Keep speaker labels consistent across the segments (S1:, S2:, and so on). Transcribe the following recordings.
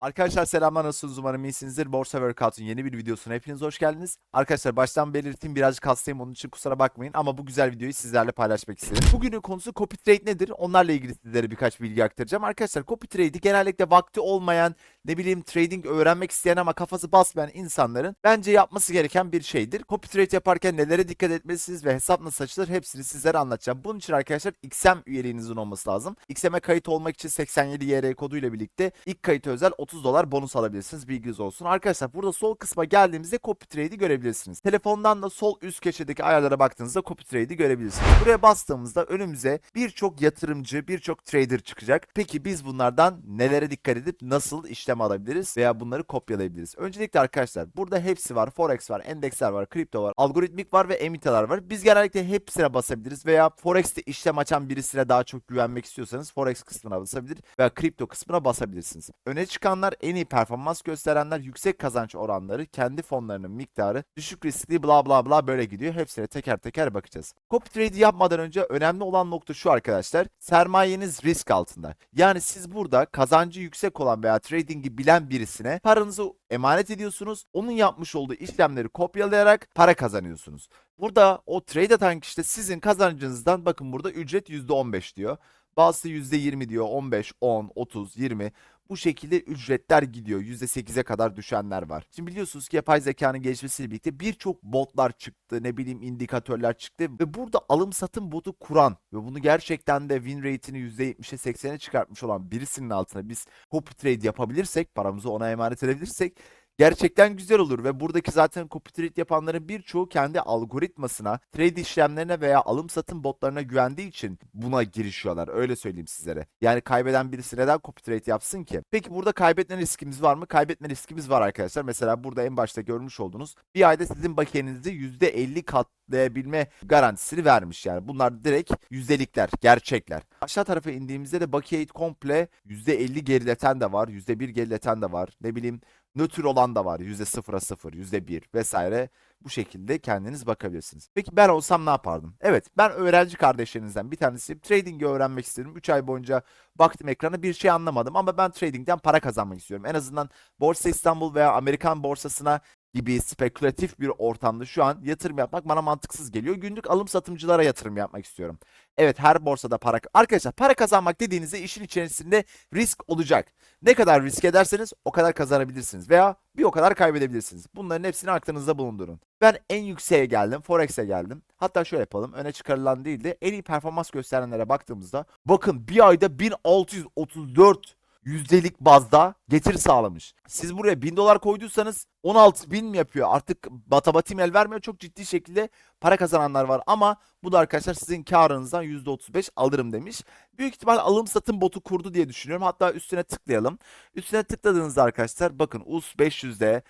S1: Arkadaşlar selamlar nasılsınız umarım iyisinizdir. Borsa Workout'un yeni bir videosuna hepiniz hoş geldiniz. Arkadaşlar baştan belirteyim birazcık hastayım onun için kusura bakmayın ama bu güzel videoyu sizlerle paylaşmak istedim. Bugünün konusu copy trade nedir? Onlarla ilgili sizlere birkaç bilgi aktaracağım. Arkadaşlar copy trade'i genellikle vakti olmayan ne bileyim trading öğrenmek isteyen ama kafası basmayan insanların bence yapması gereken bir şeydir. Copy trade yaparken nelere dikkat etmelisiniz ve hesap nasıl açılır hepsini sizlere anlatacağım. Bunun için arkadaşlar XM üyeliğinizin olması lazım. XM'e kayıt olmak için 87 YR koduyla birlikte ilk kayıta özel 30 dolar bonus alabilirsiniz. Bilginiz olsun. Arkadaşlar burada sol kısma geldiğimizde copy trade'i görebilirsiniz. Telefondan da sol üst köşedeki ayarlara baktığınızda copy trade'i görebilirsiniz. Buraya bastığımızda önümüze birçok yatırımcı, birçok trader çıkacak. Peki biz bunlardan nelere dikkat edip nasıl işlem alabiliriz veya bunları kopyalayabiliriz? Öncelikle arkadaşlar burada hepsi var. Forex var, endeksler var, kripto var, algoritmik var ve emitalar var. Biz genellikle hepsine basabiliriz veya Forex'te işlem açan birisine daha çok güvenmek istiyorsanız Forex kısmına basabilir veya kripto kısmına basabilirsiniz. Öne çıkanlar en iyi performans gösterenler, yüksek kazanç oranları, kendi fonlarının miktarı, düşük riskli bla bla bla böyle gidiyor. Hepsine teker teker bakacağız. Copy trade yapmadan önce önemli olan nokta şu arkadaşlar. Sermayeniz risk altında. Yani siz burada kazancı yüksek olan veya trading'i bilen birisine paranızı emanet ediyorsunuz. Onun yapmış olduğu işlemleri kopyalayarak para kazanıyorsunuz. Burada o trade atan kişi sizin kazancınızdan bakın burada ücret %15 diyor. Bazısı %20 diyor, 15, 10, 30, 20. Bu şekilde ücretler gidiyor. %8'e kadar düşenler var. Şimdi biliyorsunuz ki yapay zekanın gelişmesiyle birlikte birçok botlar çıktı, ne bileyim indikatörler çıktı ve burada alım satım botu kuran ve bunu gerçekten de win rate'ini %70'e 80'e çıkartmış olan birisinin altına biz copy trade yapabilirsek, paramızı ona emanet edebilirsek gerçekten güzel olur ve buradaki zaten copy trade yapanların birçoğu kendi algoritmasına, trade işlemlerine veya alım satım botlarına güvendiği için buna girişiyorlar. Öyle söyleyeyim sizlere. Yani kaybeden birisi neden copy trade yapsın ki? Peki burada kaybetme riskimiz var mı? Kaybetme riskimiz var arkadaşlar. Mesela burada en başta görmüş olduğunuz bir ayda sizin bakiyenizi %50 katlayabilme garantisini vermiş. Yani bunlar direkt yüzdelikler, gerçekler. Aşağı tarafa indiğimizde de bakiyeyi komple %50 gerileten de var, %1 gerileten de var. Ne bileyim nötr olan da var. %0'a 0, %1 vesaire. Bu şekilde kendiniz bakabilirsiniz. Peki ben olsam ne yapardım? Evet ben öğrenci kardeşlerinizden bir tanesiyim. Trading'i öğrenmek istedim. 3 ay boyunca baktım ekrana bir şey anlamadım ama ben trading'den para kazanmak istiyorum. En azından Borsa İstanbul veya Amerikan borsasına gibi spekülatif bir ortamda şu an yatırım yapmak bana mantıksız geliyor. Günlük alım satımcılara yatırım yapmak istiyorum. Evet her borsada para... Arkadaşlar para kazanmak dediğinizde işin içerisinde risk olacak. Ne kadar risk ederseniz o kadar kazanabilirsiniz veya bir o kadar kaybedebilirsiniz. Bunların hepsini aklınızda bulundurun. Ben en yükseğe geldim, Forex'e geldim. Hatta şöyle yapalım, öne çıkarılan değil de en iyi performans gösterenlere baktığımızda bakın bir ayda 1634 yüzdelik bazda getiri sağlamış. Siz buraya 1000 dolar koyduysanız 16 bin mi yapıyor? Artık matematiğim el vermiyor. Çok ciddi şekilde para kazananlar var ama bu da arkadaşlar sizin karınızdan %35 alırım demiş. Büyük ihtimal alım satım botu kurdu diye düşünüyorum. Hatta üstüne tıklayalım. Üstüne tıkladığınızda arkadaşlar bakın US 500'de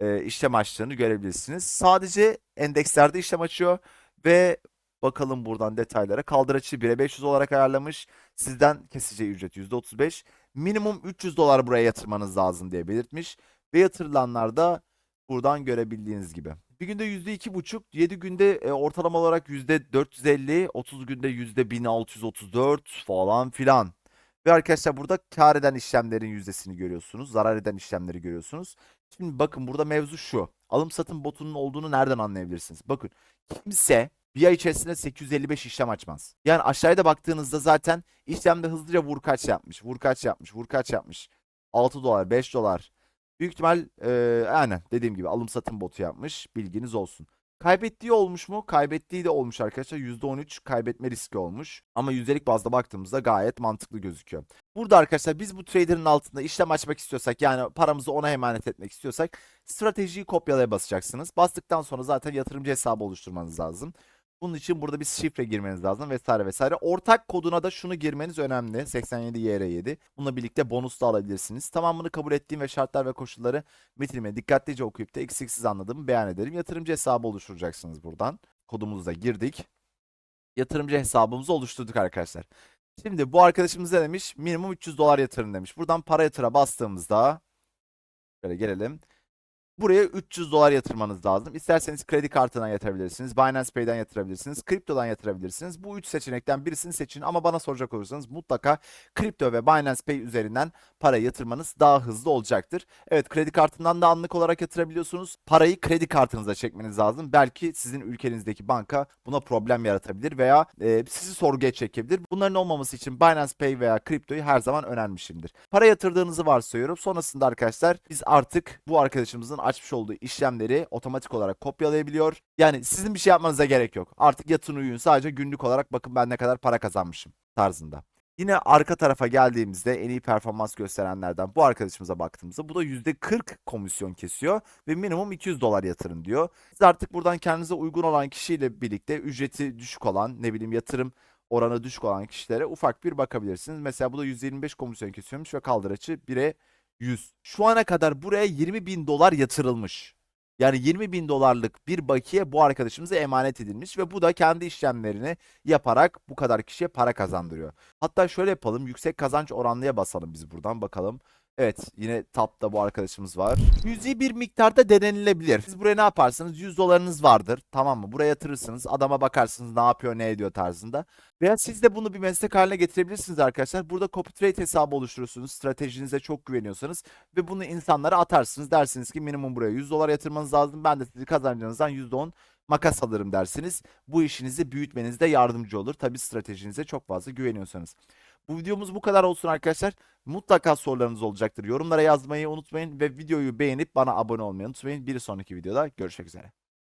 S1: e, işlem açtığını görebilirsiniz. Sadece endekslerde işlem açıyor ve bakalım buradan detaylara. Kaldıraçı 1'e 500 olarak ayarlamış. Sizden keseceği ücret %35. Minimum 300 dolar buraya yatırmanız lazım diye belirtmiş. Ve yatırılanlar da buradan görebildiğiniz gibi. Bir günde %2,5, 7 günde e, ortalama olarak %450, 30 günde %1634 falan filan. Ve arkadaşlar burada kar eden işlemlerin yüzdesini görüyorsunuz. Zarar eden işlemleri görüyorsunuz. Şimdi bakın burada mevzu şu. Alım satım botunun olduğunu nereden anlayabilirsiniz? Bakın kimse bir ay içerisinde 855 işlem açmaz. Yani aşağıda baktığınızda zaten işlemde hızlıca vurkaç yapmış, vurkaç yapmış, vurkaç yapmış. 6 dolar, 5 dolar. Büyük ihtimal e, aynen dediğim gibi alım satım botu yapmış. Bilginiz olsun. Kaybettiği olmuş mu? Kaybettiği de olmuş arkadaşlar. %13 kaybetme riski olmuş. Ama yüzdelik bazda baktığımızda gayet mantıklı gözüküyor. Burada arkadaşlar biz bu trader'ın altında işlem açmak istiyorsak yani paramızı ona emanet etmek istiyorsak stratejiyi kopyalaya basacaksınız. Bastıktan sonra zaten yatırımcı hesabı oluşturmanız lazım. Bunun için burada bir şifre girmeniz lazım vesaire vesaire. Ortak koduna da şunu girmeniz önemli. 87YR7. Bununla birlikte bonus da alabilirsiniz. Tamamını kabul ettiğim ve şartlar ve koşulları metinime dikkatlice okuyup da eksiksiz anladığımı beyan ederim. Yatırımcı hesabı oluşturacaksınız buradan. Kodumuzu da girdik. Yatırımcı hesabımızı oluşturduk arkadaşlar. Şimdi bu arkadaşımız ne demiş? Minimum 300 dolar yatırın demiş. Buradan para yatıra bastığımızda şöyle gelelim. Buraya 300 dolar yatırmanız lazım. İsterseniz kredi kartına yatırabilirsiniz, Binance Pay'den yatırabilirsiniz, kriptodan yatırabilirsiniz. Bu üç seçenekten birisini seçin ama bana soracak olursanız mutlaka kripto ve Binance Pay üzerinden para yatırmanız daha hızlı olacaktır. Evet kredi kartından da anlık olarak yatırabiliyorsunuz. Parayı kredi kartınıza çekmeniz lazım. Belki sizin ülkenizdeki banka buna problem yaratabilir veya e, sizi sorguya çekebilir. Bunların olmaması için Binance Pay veya kriptoyu her zaman önermişimdir. Para yatırdığınızı varsayıyorum. Sonrasında arkadaşlar biz artık bu arkadaşımızın açmış olduğu işlemleri otomatik olarak kopyalayabiliyor. Yani sizin bir şey yapmanıza gerek yok. Artık yatın uyuyun sadece günlük olarak bakın ben ne kadar para kazanmışım tarzında. Yine arka tarafa geldiğimizde en iyi performans gösterenlerden bu arkadaşımıza baktığımızda bu da %40 komisyon kesiyor ve minimum 200 dolar yatırın diyor. Siz artık buradan kendinize uygun olan kişiyle birlikte ücreti düşük olan ne bileyim yatırım oranı düşük olan kişilere ufak bir bakabilirsiniz. Mesela bu da 125 komisyon kesiyormuş ve kaldıraçı 1'e 100. Şu ana kadar buraya 20 bin dolar yatırılmış. Yani 20 bin dolarlık bir bakiye bu arkadaşımıza emanet edilmiş ve bu da kendi işlemlerini yaparak bu kadar kişiye para kazandırıyor. Hatta şöyle yapalım yüksek kazanç oranlıya basalım biz buradan bakalım. Evet yine tapta bu arkadaşımız var. Yüzey bir miktarda denenilebilir. Siz buraya ne yaparsınız? 100 dolarınız vardır tamam mı? Buraya yatırırsınız adama bakarsınız ne yapıyor ne ediyor tarzında. Veya siz de bunu bir meslek haline getirebilirsiniz arkadaşlar. Burada copy trade hesabı oluşturursunuz. Stratejinize çok güveniyorsanız ve bunu insanlara atarsınız. Dersiniz ki minimum buraya 100 dolar yatırmanız lazım. Ben de sizi kazancınızdan %10 makas alırım dersiniz. Bu işinizi büyütmenizde yardımcı olur. Tabi stratejinize çok fazla güveniyorsanız. Bu videomuz bu kadar olsun arkadaşlar. Mutlaka sorularınız olacaktır. Yorumlara yazmayı unutmayın ve videoyu beğenip bana abone olmayı unutmayın. Bir sonraki videoda görüşmek üzere.